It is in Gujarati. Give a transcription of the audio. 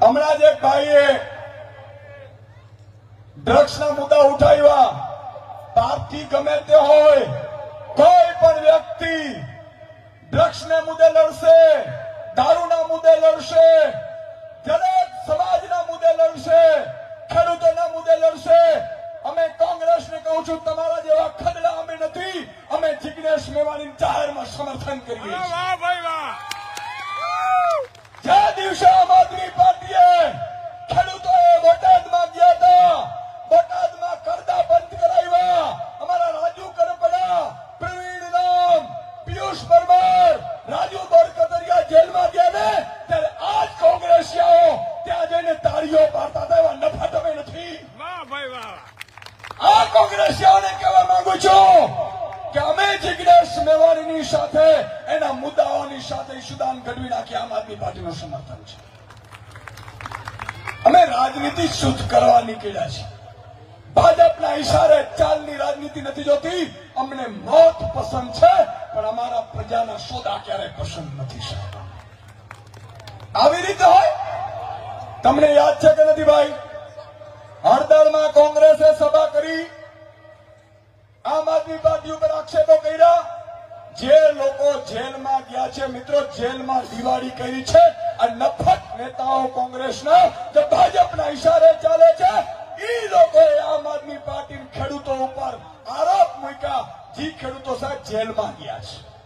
હમણાં જે ભાઈએ ડ્રગ્સના મુદ્દા ઉઠાવ્યા પાર્ટી ગમે તે હોય, કોઈ પણ વ્યક્તિ ડ્રગ્સને મુદ્દે લડશે, દારૂના મુદ્દે લડશે, દરેક સમાજના મુદ્દે લડશે, ખેડૂતોના મુદ્દે લડશે. અમે કોંગ્રેસને કહું છું, તમારા જેવા ખદડા અમે નથી, અમે જિગ્નેશ મેવાણી જાહેરમાં સમર્થન કરીએ છીએ. તાળીઓ પાડતા હતા એવા નફા તમે નથી. આ કોંગ્રેસીઓને કહેવા માંગુ છું કે અમે જિગ્નેશ મેવાણીની સાથે એના મુદ્દાઓની સાથે સુદાન ઘડવી નાખી આમ આદમી પાર્ટીનું સમર્થન છે. અમે રાજનીતિ શુદ્ધ કરવા નીકળ્યા છીએ. ભાજપના ઈશારે ચાલની રાજનીતિ નથી જોતી. અમને મોત પસંદ છે પણ અમારા પ્રજાના સોદા ક્યારેય પસંદ નથી સાહેબ. આવી રીતે હોય તમને યાદ છે કે નથી ભાઈ? હડતાળમાં કોંગ્રેસે સભા કરી, આમ આદમી પાર્ટી ઉપર આક્ષેપો કર્યા. જે લોકો જેલમાં ગયા છે, મિત્રો, જેલમાં દિવાળી કરી છે, આ નફત નેતાઓ કોંગ્રેસના જે ભાજપના ઇશારે ચાલે છે. એ લોકોએ આમ આદમી પાર્ટી ખેડૂતો ઉપર આરોપ મૂક્યા. જે ખેડૂતો સાહેબ જેલમાં ગયા છે.